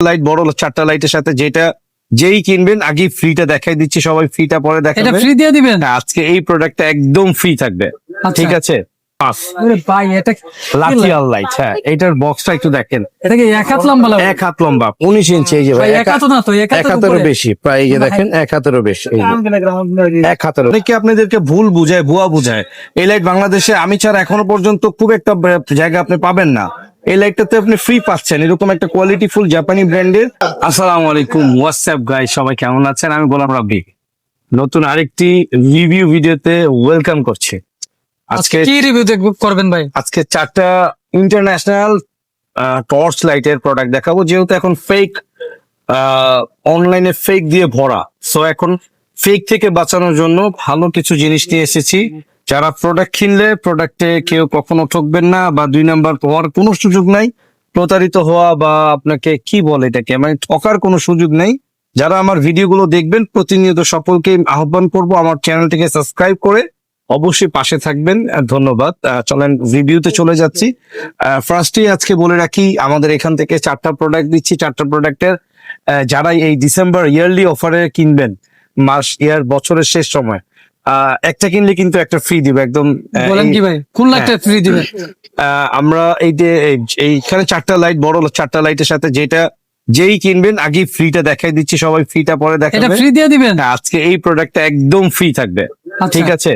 Light বড় চারটা লাইটের সাথে যেটা যেই কিনবেন আগে ফ্রিটা দেখাই দিচ্ছি সবাই ফ্রিটা পরে এটা দেখাবে। ফ্রি দিয়ে দিবেন? হ্যাঁ, আজকে এই প্রোডাক্টটা একদম ফ্রি থাকবে। আচ্ছা। ঠিক আছে? পাঁচ আরে ভাই এটা লাঠিয়াল লাইট হ্যাঁ এটার বক্সটা একটু দেখেন। এটা কি এক হাত লম্বা এক হাত লম্বা উনিশ ইঞ্চি এই যে ভাই ভাই এক এক হাত না তো এক এক হাতেরও বেশি। প্রায় এই যে দেখেন এক হাতেরও বেশি এক হাতের অনেকে আপনাদেরকে ভুল বুঝায় ভুয়া বুঝায়? এই লাইট বাংলাদেশে আমি ছাড়া এখনও পর্যন্ত খুব একটা জায়গা আপনি পাবেন না। এই লাইটটাতে আপনি ফ্রি পাচ্ছেন। এরকম একটা কোয়ালিটি ফুল জাপানি ব্র্যান্ডের আসসালামু আলাইকুম। হোয়াটসঅ্যাপ গাই সবাই কেমন আছেন? আমি গোলাম রাব্বি। নতুন আরেকটি রিভিউ ভিডিওতে ওয়েলকাম করছি। আজকে কি রিভিউ করবেন ভাই। আজকে চারটা ইন্টারন্যাশনাল টর্চ লাইটের প্রোডাক্ট দেখাবো। যেহেতু এখন ফেক অনলাইনে ফেক দিয়ে ভরা। সো এখন ফেক থেকে বাঁচানোর জন্য ভালো কিছু জিনিস নিয়ে এসেছি। যারা প্রোডাক্ট কিনলে প্রোডাক্টে কেউ কখনো ঠকবেন না বা দুই নাম্বার হওয়ার কোনো সুযোগ নাই। প্রতারিত হওয়া বা আপনাকে কি বলে এটাকে? মানে ঠকার কোনো সুযোগ নেই। যারা আমার ভিডিওগুলো দেখবেন, প্রতিনিয়ত সকলকে আহ্বান করব আমার চ্যানেলটিকে সাবস্ক্রাইব করে অবশ্যই পাশে থাকবেন। ধন্যবাদ। চলেন রিভিউতে চলে যাচ্ছি। ফার্স্টে আজকে বলে রাখি, আমাদের এখান থেকে চারটা প্রোডাক্ট দিচ্ছি। চারটা প্রোডাক্টের যারা এই ডিসেম্বর ইয়ারলি অফারে কিনবেন, মাস ইয়ার বছরের শেষ সময় একটা কিনলে কিন্তু একটা ফ্রি দিবে একদম বলেন কি ভাই? কোন লাইটটা ফ্রি দিবেন আমরা এই যে এইখানে চারটা লাইট বড় চারটা লাইটের সাথে যেটা যেই কিনবেন আগে ফ্রিটা দেখাই দিচ্ছি সবাই ফ্রিটা পরে এটা দেখাবে ফ্রি দিয়ে দিবেন? হ্যাঁ, আজকে এই প্রোডাক্টটা একদম ফ্রি থাকবে। আচ্ছা। ঠিক আছে?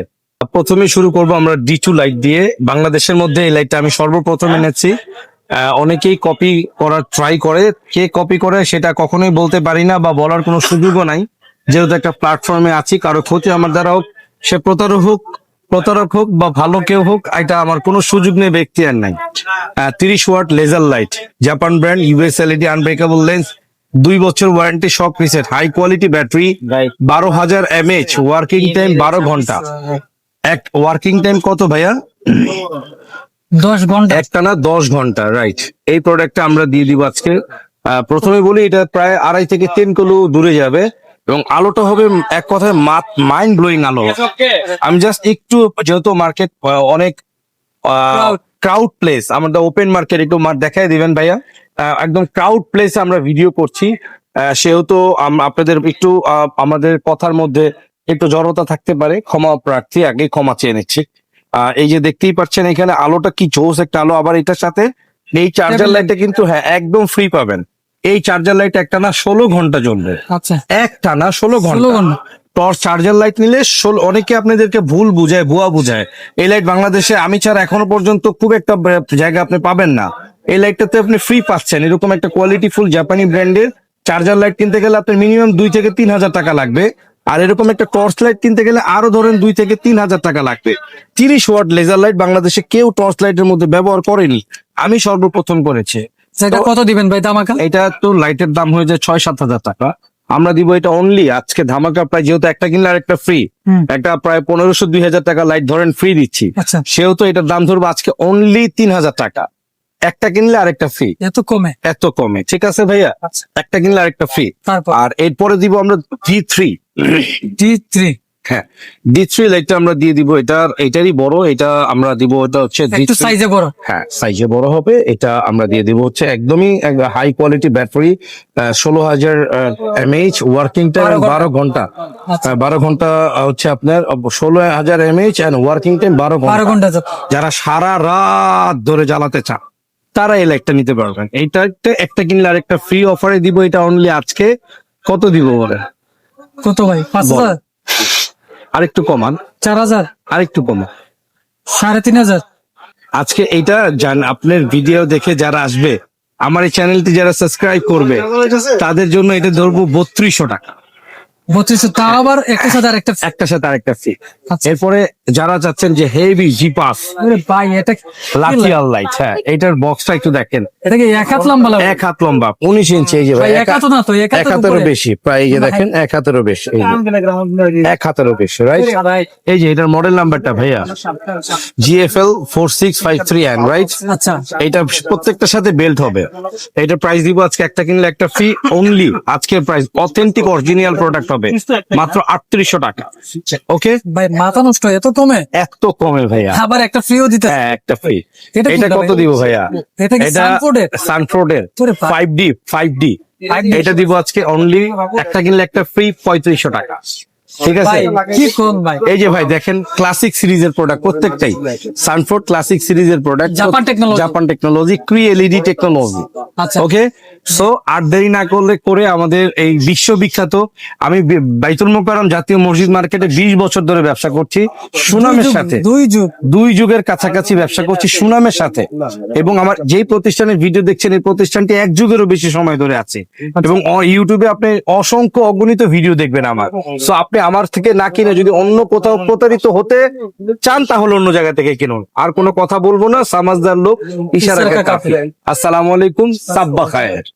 প্রথমে শুরু করব আমরা ডি টু লাইট দিয়ে। বাংলাদেশের মধ্যে এই লাইটটা আমি সর্বপ্রথম এনেছি। আহ, অনেকেই কপি করার ট্রাই করে। কে কপি করে সেটা কখনোই বলতে পারি না বা বলার কোনো সুযোগও নাই। যেহেতু একটা প্ল্যাটফর্মে আছি কারও ক্ষতি আমার দ্বারা হোক সে প্রতারক হোক প্রতারক হোক বা ভালো কেউ হোক এটা আমার কোনো সুযোগ নেই ব্যক্তি আর নাই। তিরিশ watt laser light Japan brand US LED unbreakable lens দুই বছর ওয়ারেন্টি সব রিসেট হাই কোয়ালিটি ব্যাটারি বারো হাজার এমএইচ ওয়ার্কিং টাইম বারো ঘণ্টা। এক ওয়ার্কিং টাইম কত ভাইয়া? দশ ঘণ্টা। একটানা দশ ঘণ্টা রাইট এই প্রোডাক্টটা আমরা দিয়ে দিব আজকে। আহ, প্রথমে বলি এটা প্রায় আড়াই থেকে তিন কিলো দূরে যাবে। এবং আলোটা হবে এক কথায় মাইন্ড ব্লোয়িং আলো। আমি জাস্ট একটু যেহেতু মার্কেট অনেক. ক্রাউড প্লেস আমাদের ওপেন মার্কেট একটু দেখাই দিবেন ভাইয়া। একদম ক্রাউড প্লেসে আমরা ভিডিও করছি। সেহেতু আপনাদের একটু আমাদের কথার মধ্যে একটু জড়তা থাকতে পারে। ক্ষমা প্রার্থী আগে ক্ষমা চেয়ে নিচ্ছি। আহ, এই যে দেখতেই পাচ্ছেন এখানে আলোটা কি জোস একটা আলো। আবার এটার সাথে এই চার্জার লাইটটা কিন্তু হ্যাঁ একদম ফ্রি পাবেন। এই চার্জার লাইট একটা না ষোলো ঘণ্টা জ্বলবে। আচ্ছা। একটা না ষোলো ঘণ্টা। ঘণ্টা। টর্চ চার্জার লাইট নিলে ষোলো অনেকে আপনাদেরকে ভুল বুঝায় ভুয়া বুঝায়। এই লাইট বাংলাদেশে আমি ছাড়া এখনও পর্যন্ত খুব একটা জায়গা আপনি পাবেন না। এই লাইটটাতে আপনি ফ্রি পাচ্ছেন। এরকম একটা কোয়ালিটি ফুল জাপানি ব্র্যান্ডের চার্জার লাইট কিনতে গেলে আপনার মিনিমাম দুই থেকে তিন হাজার টাকা লাগবে। আর এরকম একটা টর্চ লাইট কিনতে গেলে আরও ধরেন দুই থেকে তিন হাজার টাকা লাগবে। তিরিশ ওয়াট লেজার লাইট বাংলাদেশে কেউ টর্চ লাইটের মধ্যে ব্যবহার করেনি। আমি সর্বপ্রথম করেছি। সেটা কত দিবেন ভাই দামাকা এটা তো লাইটের দাম হয়ে যায় ছয় সাত হাজার টাকা। আমরা দিব এটা অনলি আজকে ধামাকা প্রায় যেহেতু একটা কিনলে আর একটা ফ্রি একটা প্রায় পনেরোশো দুই হাজার টাকা লাইট ধরেন ফ্রি দিচ্ছি। আচ্ছা। সেহেতু এটার দাম ধরবো আজকে অনলি তিন হাজার টাকা। একটা কিনলে আরেকটা ফ্রি এত কমে? এত কমে। ঠিক আছে ভাইয়া? আচ্ছা। একটা কিনলে আরেকটা ফ্রি আর এরপরে দিব আমরা ডি থ্রি টি থ্রি হ্যাঁ লাইটটা আমরা দিয়ে দিব এটার এটারই বড় এটা আমরা দিব এটা হচ্ছে একটু সাইজে বড়। হ্যাঁ সাইজে বড় হবে এটা আমরা দিয়ে দিব হচ্ছে একদমই হাই কোয়ালিটি ব্যাটারি ষোলো হাজার এমএইচ ওয়ার্কিং টাইম বারো ঘণ্টা। বারো ঘণ্টা। আচ্ছা। হচ্ছে আপনার ষোলো হাজার এমএইচ অ্যান্ড ওয়ার্কিং টাইম বারো ঘণ্টা। যারা সারা রাত ধরে জ্বালাতে চান তারা এই লাইটটা নিতে পারবেন। এইটা একটা- একটা কিনলে আরেকটা ফ্রি অফারে দিব এটা অনলি আজকে। কত দিব বলে কত ভাই? পাঁচ হাজার? আরেকটু কমান। চার হাজার। আরেকটু কমান। সাড়ে তিন হাজার। আজকে এটা জান আপনার ভিডিও দেখে যারা আসবে আমার এই চ্যানেলটি যারা সাবস্ক্রাইব করবে তাদের জন্য এটা ধরবো বত্রিশশো টাকা। বত্রিশশো তা আবার একটা সাথে আরেকটা একটা সাথে আরেকটা ফ্রি। এরপরে যারা চাচ্ছেন যে হেভি জিপাস ভাই এটা লাইট হ্যাঁ এটার বক্সটা একটু দেখেন। এটা কি এক হাত লম্বা এক হাত লম্বা ইঞ্চি এই যে ভাই এক এক হাত না তো এক এক হাতেরও বেশি প্রায় এই যে দেখেন এক হাতেরও বেশি এক হাতেরও বেশি রাইট এই যে এটার মডেল নাম্বারটা ভাইয়া GFL four six five three N right আচ্ছা। এটা প্রত্যেকটার সাথে বেল্ট হবে। এটা প্রাইস দিব আজকে একটা কিনলে একটা ফ্রি অনলি আজকের প্রাইস অথেন্টিক অরিজিনাল প্রোডাক্ট হবে মাত্র আটত্রিশশো টাকা ওকে ভাই মাথা নষ্ট এত কমে? এত কমে ভাইয়া। আবার একটা ফ্রিও দিতে হ্যাঁ একটা ফ্রি এটা কত দিব ভাইয়া? এটা কি সানফোর্ডের? সানফোর্ডের ওরে বাপ। ফাইভ ডি ফাইভ ডি এটা দিব আজকে অনলি একটা কিনলে একটা ফ্রি পঁয়ত্রিশশো টাকা। ঠিক আছে? ভাই কি কোন ভাই? এই যে ভাই দেখেন ক্লাসিক সিরিজের প্রোডাক্ট প্রত্যেকটাই। সানফোর্ড ক্লাসিক সিরিজের product Japan technology। Japan technology Cree LED technology আচ্ছা। ওকে সো আর দেরি না করলে করে আমাদের এই বিশ্ববিখ্যাত আমি বাইতুল মোকাররম জাতীয় মসজিদ মার্কেটে বিশ বছর ধরে ব্যবসা করছি। সুনামের সাথে। দুই যুগ। দুই যুগের কাছাকাছি ব্যবসা করছি সুনামের সাথে। এবং আমার যেই প্রতিষ্ঠানের ভিডিও দেখছেন এই প্রতিষ্ঠানটি এক যুগেরও বেশি সময় ধরে আছে। এবং ইউটিউবে আপনি অসংখ্য অগণিত ভিডিও দেখবেন আমার। সো আপনি আমার থেকে না কিনে যদি অন্য কোথাও প্রতারিত হতে চান তাহলে অন্য জায়গা থেকে কিনুন। আর কোনো কথা বলব না সামাজদার লোক ইশারা। আসসালামু আলাইকুম সাব্বা খায়ের।